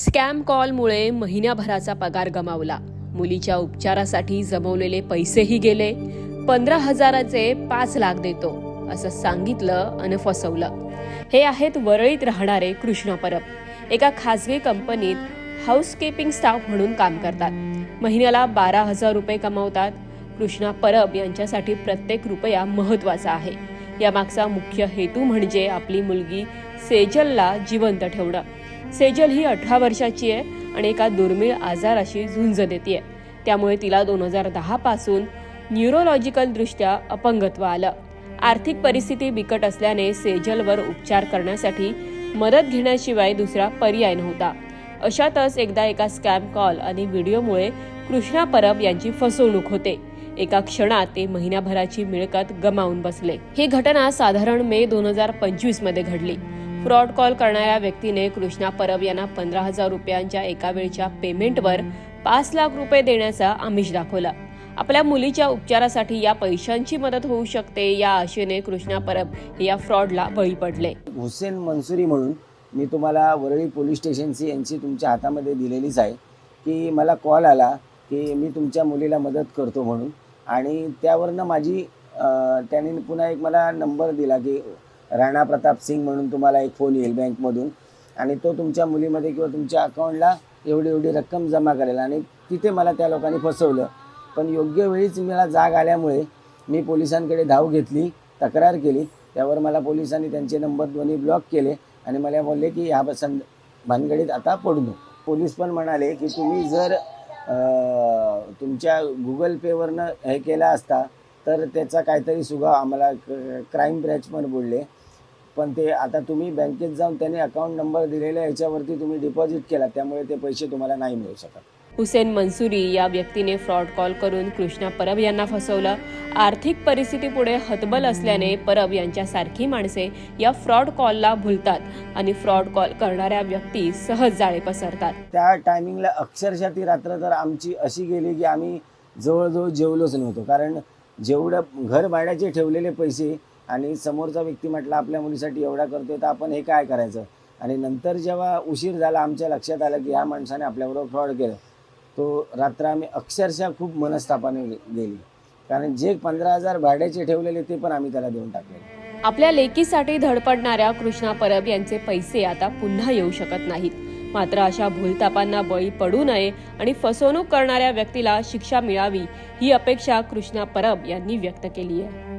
Scam कॉलमुळे महिन्याभराचा पगार गमावला. मुलीच्या उपचारासाठी जमवलेले पैसेही गेले. पंधरा हजाराचे पाच लाख देतो असं सांगितलं आणि फसवलं. हे आहेत वरळीत राहणारे कृष्णा परब. एका खासगी कंपनीत हाऊसकीपिंग स्टाफ म्हणून काम करतात. महिन्याला बारा हजार रुपये कमावतात. कृष्णा परब यांच्यासाठी प्रत्येक रुपया महत्त्वाचा आहे. यामागचा मुख्य हेतू म्हणजे आपली मुलगी सेजलला जिवंत ठेवणं. सेजल ही अठरा वर्षाची आहे आणि एका दुर्मिळ आजाराशी झुंज देते त्यामुळे तिला दोन हजार दहापासून न्यूरोलॉजिकलदृष्ट्या अपंगत्व आलं. आर्थिक परिस्थिती बिकट असल्याने सेजलवर उपचार करण्यासाठी मदत घेण्याशिवाय दुसरा पर्याय नव्हता. अशातच एकदा एका स्कॅम कॉल आणि व्हिडिओमुळे कृष्णा परब यांची फसवणूक होते. एका क्षणात ते महिन्याभराची मिळकत गमावून बसले. ही घटना साधारण मे दोन हजार पंचवीसमध्ये घडली. फ्रॉड कॉल करणाऱ्या व्यक्तीने कृष्णा परब यांना पंधरा हजार रुपयांच्या एका वेळच्या पेमेंटवर पाच लाख रुपये देण्याचा आमिष दाखवला. आपल्या मुलीच्या उपचारासाठी या पैशांची मदत होऊ शकते या आशेने कृष्णा परब हे या फ्रॉडला बळी पडले. हुसेन मनसुरी म्हणून मी तुम्हाला वरळी पोलीस स्टेशनची यांची तुमच्या हातामध्ये दिलेलीच आहे की मला कॉल आला की मी तुमच्या मुलीला मदत करतो म्हणून. आणि त्यावरनं माझी त्याने पुन्हा एक मला नंबर दिला की राणा प्रताप सिंग म्हणून तुम्हाला एक फोन येईल बँकमधून. आणि तो तुमच्या मुलीमध्ये किंवा तुमच्या अकाउंटला एवढी एवढी रक्कम जमा करेल. आणि तिथे मला त्या लोकांनी फसवलं. पण योग्य वेळीच मला जाग आल्यामुळे मी पोलिसांकडे धाव घेतली तक्रार केली. त्यावर मला पोलिसांनी त्यांचे नंबर दोन्ही ब्लॉक केले आणि मला बोलले की ह्या बसन भानगडीत आता पडू नको. पोलीस पण म्हणाले की तुम्ही जर तुमच्या गुगल पेवरनं हे केला असता तर त्याचा काहीतरी सुगा आम्हाला क्राईम ब्रँच पण बोलले. पण ते आता तुम्ही बँकेत जाऊन त्याने अकाउंट नंबर दिलेला याच्यावरती तुम्ही डिपॉझिट केला त्यामुळे ते पैसे तुम्हाला नाही मिळू शकत. हुसेन मनसुरी या व्यक्तीने फ्रॉड कॉल करून कृष्णा परब यांना फसवलं. आर्थिक परिस्थिती पुढे हतबल असल्याने परब यांच्यासारखी माणसे या फ्रॉड कॉलला भुलतात आणि फ्रॉड कॉल करणाऱ्या व्यक्ती सहज जाळे पसरतात. त्या टायमिंगला अक्षरशः ती रात्र तर आमची अशी गेली की आम्ही जवळजवळ जेवलोच नव्हतो. कारण जेवढं घर भाड्याचे ठेवलेले पैसे आणि समोरचा व्यक्ती म्हटला आपल्या मुलीसाठी एवढा करतोय तर आपण हे काय करायचं? आणि नंतर जेव्हा उशीर झाला आमच्या लक्षात आलं की ह्या माणसाने आपल्याबरोबर फ्रॉड केलं. तो रात्र आम्ही अक्षरशः खूप मनस्तापाने गेली. कारण जे पंधरा हजार भाड्याचे ठेवलेले ते पण आम्ही त्याला देऊन टाकले आपल्या लेकीसाठी धडपडणाऱ्या कृष्णा परब यांचे पैसे आता पुन्हा येऊ शकत नाहीत. मात्र अशा भूलतापांना बळी पडू नये आणि फसवणूक करणाऱ्या व्यक्तीला शिक्षा मिळावी ही अपेक्षा कृष्णा परब यांनी व्यक्त केली आहे.